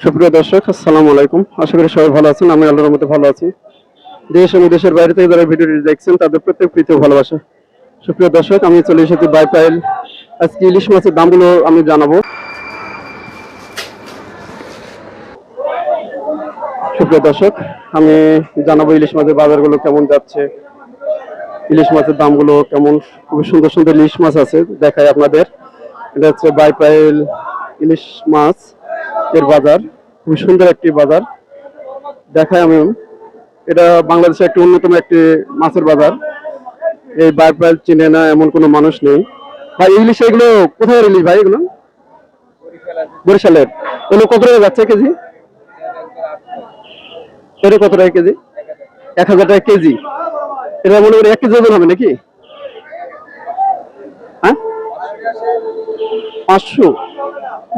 সুপ্রিয় দর্শক, আসসালামু আলাইকুম। আশা করি সবাই ভালো আছেন, আমি আল্লাহর মধ্যে ভালো আছি। দেশ এবং দেশের বাইরে থেকে যারা ভিডিওটি দেখছেন, তাদের প্রত্যেক প্রীতি ভালোবাসা। সুপ্রিয় দর্শক, আমি চলে এসেছি বাইপাইল আজকে ইলিশ মাছের দামগুলো আমি জানাব। সুপ্রিয় দর্শক, আমি জানাব ইলিশ মাছের বাজারগুলো কেমন যাচ্ছে। ইলিশ মাছের দামগুলো কেমন? খুবই সুন্দর সুন্দর ইলিশ মাছ আছে দেখায় আপনাদের। এটা হচ্ছে বাইপাইল ইলিশ মাছ। এর বাজার। খুবই সুন্দর একটি বাজার। দেখাই আমি। এটা বাংলাদেশের একটি অন্যতম একটি মাছের বাজার। এই বাইপাইল চিনে না এমন কোনো মানুষ নেই। ভাই ইলিশ এগুলো কোথায় ইলিশ ভাই এগুলো? বরিশালের। এগুলো কত টাকা যাচ্ছে কেজি? এটা কত টাকা কেজি? এক হাজার টাকা কেজি। এটা মনে করি এক কেজি ওজন হবে নাকি? হ্যাঁ? পাঁচশো।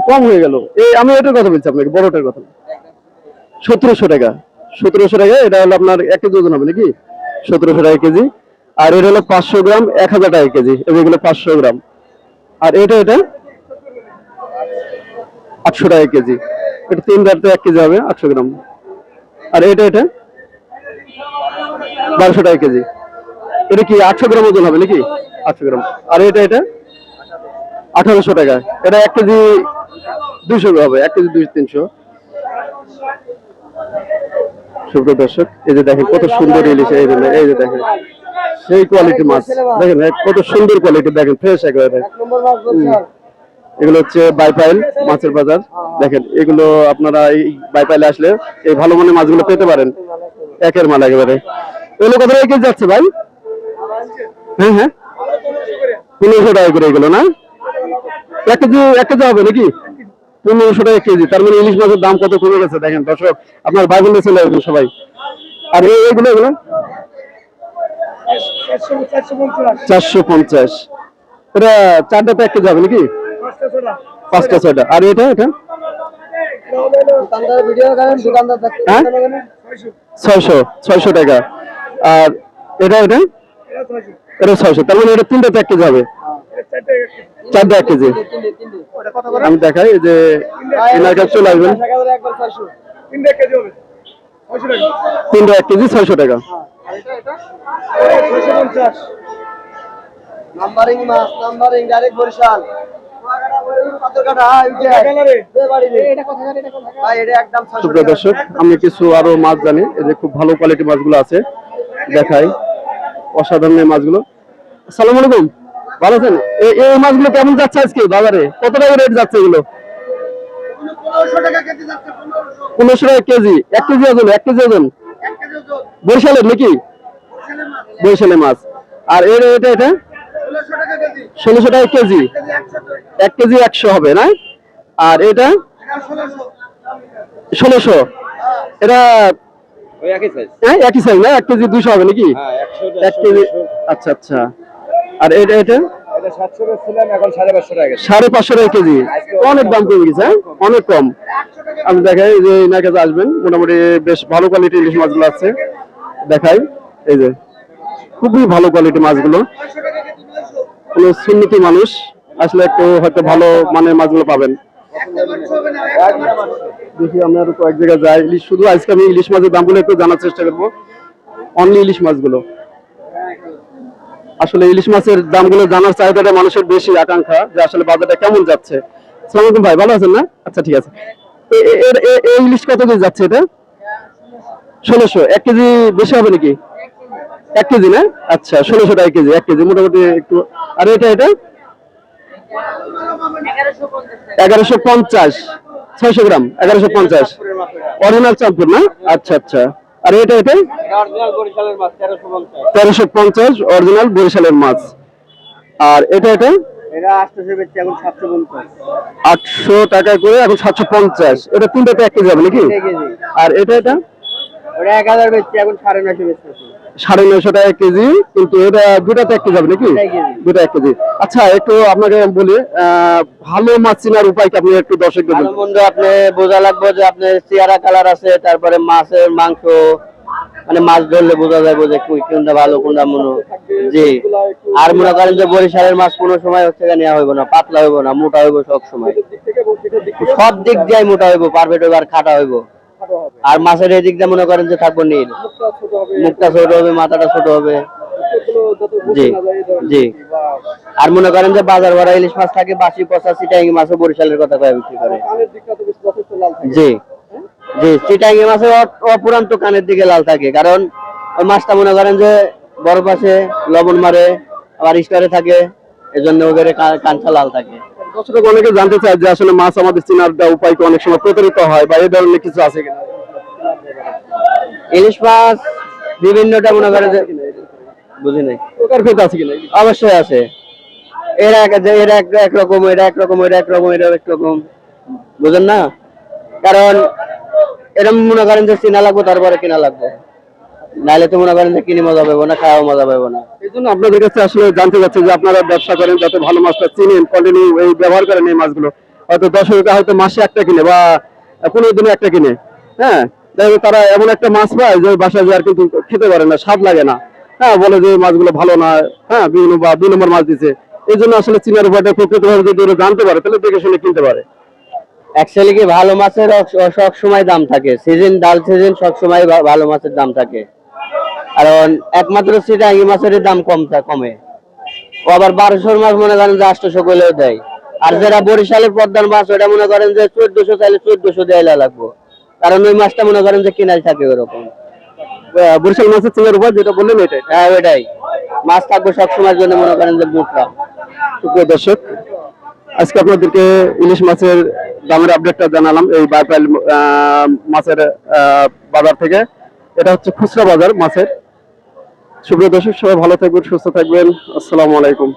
কম হয়ে গেল। এই, আমি এটার কথা বলছি আপনাকে, বড়টার কথা। সতেরোশো টাকা। সতেরোশো টাকা, এটা হলো আপনার এক কেজি ওজন হবে নাকি? সতেরোশো টাকা কেজি। আর এটা হলো পাঁচশো গ্রাম, এক হাজার টাকা কেজি। এবং এগুলো পাঁচশো গ্রাম। আর এটা এটা আটশো টাকা কেজি। এটা তিন রাতে এক কেজি হবে, আটশো গ্রাম। আর এটা এটা বারোশো টাকা কেজি। এটা কি আটশো গ্রাম ওজন হবে নাকি? আটশো গ্রাম। আর এটা এটা আঠারোশো টাকা। এটা এক কেজি দুইশো হবে এক কেজি দুইশো তিনশো। সুপ্রিয় দর্শক এই যে দেখেন কত সুন্দর ইলিশ এই যে এই যে দেখেন সেই কোয়ালিটি মাছ। দেখেন কত সুন্দর কোয়ালিটি দেখেন ফ্রেশ একেবারে। এগুলো হচ্ছে বাইপাইল মাছের বাজার। দেখেন এগুলো আপনারা এই বাইপাইলে আসলে এই ভালো মানের মাছগুলো পেতে পারেন। একের মাল একেবারে। এগুলো কত টাকা কেজি যাচ্ছে ভাই? হ্যাঁ হ্যাঁ। পনেরোশো টাকা করে এগুলো না? এক কেজি এক কেজি হবে নাকি? পনেরোশো টাকা কেজি, তার মানে ইলিশ মাছের দাম কত কমে গেছে দেখেন দর্শক, আপনার বোনদের চলে আসবেন সবাই। আর এই এগুলো চারশো পঞ্চাশ। এটা চারটাতে এক কেজি হবে নাকি? পাঁচটা ছয়টা। আর এটা এটা? হ্যাঁ? ছয়শো ছয়শো টাকা। আর এটা এটা? এটা ছয়শো। তার মানে এটা তিনটাতে এক কেজি হবে চারটা এক কেজি। আমি দেখাই এই যে এনার কাছে চলে আসবেন। ছয়শো এক কেজি ছয়শো টাকা। নাম্বারিং মাছ নাম্বারিং ডাইরেক্ট বরিশাল। টাকা। দর্শক আমি কিছু আরও মাছ জানি। এই যে খুব ভালো কোয়ালিটি মাছগুলো আছে দেখাই। অসাধারণ মাছগুলো। আসসালামু আলাইকুম। ভালো আছেন? এই- মাছগুলো কেমন যাচ্ছে আজকে বাজারে? কত টাকা রেট যাচ্ছে এগুলো? পনেরোশো টাকা কেজি। এক কেজি ওজন এক কেজি ওজন? বরিশালের নাকি? বরিশালের মাছ। আর এর এটা এটা? ষোলোশো টাকা কেজি। এক কেজি একশো হবে না? আর এটা? ষোলোশো। এটা হ্যাঁ একই সাইজ না? এক কেজি দুশো হবে নাকি? এক কেজি আচ্ছা আচ্ছা। আর এটা এটা? সাড়ে পাঁচশো টাকা কেজি। অনেক দাম কমে গেছে হ্যাঁ? অনেক কম। আমি দেখাই যে এনার কাছে আসবেন মোটামুটি বেশ ভালো কোয়ালিটির ইলিশ মাছগুলো আছে। দেখাই এই যে। খুবই ভালো কোয়ালিটি মাছগুলো। কোনো সুন্নতি মানুষ আসলে একটু হয়তো ভালো মানের মাছগুলো পাবেন। দেখি আমরা আরও কয়েক জায়গায় যাই। ইলিশ শুধু আজকে আমি ইলিশ মাছের দামগুলো একটু জানার চেষ্টা করব। অনলি ইলিশ মাছগুলো। আসলে ইলিশ মাছের দামগুলো জানার চাহিদাটা মানুষের বেশি আকাঙ্ক্ষা যে আসলে বাজারটা কেমন যাচ্ছে। সালাম আলাইকুম ভাই, ভালো আছেন না? আচ্ছা ঠিক আছে। ইলিশ কত কেজি যাচ্ছে এটা? ষোলোশো। এক কেজি বেশি হবে নাকি? এক কেজি না? আচ্ছা ষোলোশো টাকা কেজি, এক কেজি। মোটামুটি একটু আর এটা এটা? এগারোশো পঞ্চাশ। ছয়শো গ্রাম, এগারোশো পঞ্চাশ। অরিজিনাল চাঁদপুর না? আচ্ছা আচ্ছা। আর এটা এটাই? তেরোশো পঞ্চাশ। অরিজিনাল বরিশালের মাছ। আর এটা এটা? আটশো টাকা করে এখন সাতশো পঞ্চাশ। এটা তিনটাতে প্যাকেজ কেজি হবে নাকি? আর এটা এটা? ওটা এক হাজার বেচছে এখন সাড়ে নয়শো বেচতেছে সাড়ে নয়শো টাকা কেজি কিন্তু এটা দুটাতে এক কেজি হবে নাকি? দুটা এক কেজি। আচ্ছা একটু আপনাকে বলি ভালো মাছ চেনার উপায় কি আপনি একটু দর্শকদের ভালো মন্দ আপনি বোঝা লাগবে যে কালার আছে তারপরে মাছের মাংস মানে মাছ ধরলে বোঝা যাবে যে কই- কোনটা ভালো কোনটা মনে জি। আর মনে করেন যে বরিশালের মাছ কোনো সময় হচ্ছে নেওয়া হইব না পাতলা হইব না মোটা হইব সব সময়। সব দিক দিয়ে মোটা হইব পারফেক্ট হইব আর খাটা হইব। আর মাছের এই দিক দিয়ে মনে করেন যে থাকব নীল। মুখটা ছোট হবে। মাথাটা ছোট হবে। জি জি। আর মনে করেন যে বাজার ভরা ইলিশ মাছ থাকে বাসি পচা চিটাঙ্গি মাছও বরিশালের কথা কয়ে বিক্রি করে। জি। জি চিটাঙ্গি মাছের অপুরান্ত কানের দিকে লাল থাকে কারণ ওই মাছটা মনে করেন যে বরফ আছে লবণ মারে আবার স্টোরে থাকে এজন্য ওদের কা- কানটা লাল থাকে। দর্শক অনেকে জানতে চায় যে আসলে মাছ আমাদের চিনার উপায় অনেক সময় প্রতারিত হয় বা এই ধরনের কিছু আছে কিনা? ইলিশ মাছ বিভিন্নটা মনে করেন যে বুঝি নাই। প্রকার ভেদ আছে কিনা? অবশ্যই আছে। এরা এক এরা এক একরকম এরা একরকম এরা একরকম এরা একরকম বুঝেন না? কারণ এরকম মনে করেন যে চিনা লাগবে তারপরে কিনা লাগবে। নাহলে তো মনে করেন যে কিনে মজা পাবো না খাওয়া মজা পাবো না। এই জন্য আপনাদের কাছে আসলে জানতে চাচ্ছি যে আপনারা ব্যবসা করেন যাতে ভালো মাছটা চিনেন কন্টিনিউ এই ব্যবহার করেন এই মাছগুলো। হয়তো দশ টাকা হয়তো মাসে একটা কিনে বা পনেরো দিনে একটা কিনে। হ্যাঁ তারা এমন একটা মাছ পায় যে বাসায় আর কিন্তু খেতে পারে না স্বাদ লাগে না। হ্যাঁ বলে যে মাছগুলো ভালো না হ্যাঁ বিভিন্ন বা দুই নম্বর মাছ দিচ্ছে এই জন্য আসলে চিনার উপায়টা প্রকৃতভাবে যদি ওরা জানতে পারে তাহলে দেখে শুনে কিনতে পারে। অ্যাকচুয়ালি কি ভালো মাছের অ- সব সময় দাম থাকে। সিজন ডাল সিজন সব সময় ভালো মাছের দাম থাকে। কারণ একমাত্র চিটাঙ্গি মাছের দাম কম কমে। ও আবার বারোশোর মাছ মনে করেন যে আটশোশো করলেও দেয়। আর যারা বরিশালের পদ্মার মাছ ওটা মনে করেন যে চোদ্দশো চাইলে চোদ্দশো দেয় লাগবো। কারণ ওই মাছটা মনে করেন যে কিনাই থাকে ওরকম। বরিশাল মাছের চিনার উপায় যেটা বললেন এটাই হ্যাঁ ওইটাই। মাছ থাকবে সব সময়ের জন্য মনে করেন যে বুকরা সুপ্রিয় দর্শক আজকে আপনাদেরকে ইলিশ মাছের দামের আপডেটটা জানালাম এই বাইপাইল মাছের বাজার থেকে। এটা হচ্ছে খুচরা বাজার মাছের। সুপ্রিয় দর্শক সবাই ভালো থাকবেন সুস্থ থাকবেন। আসসালামু আলাইকুম।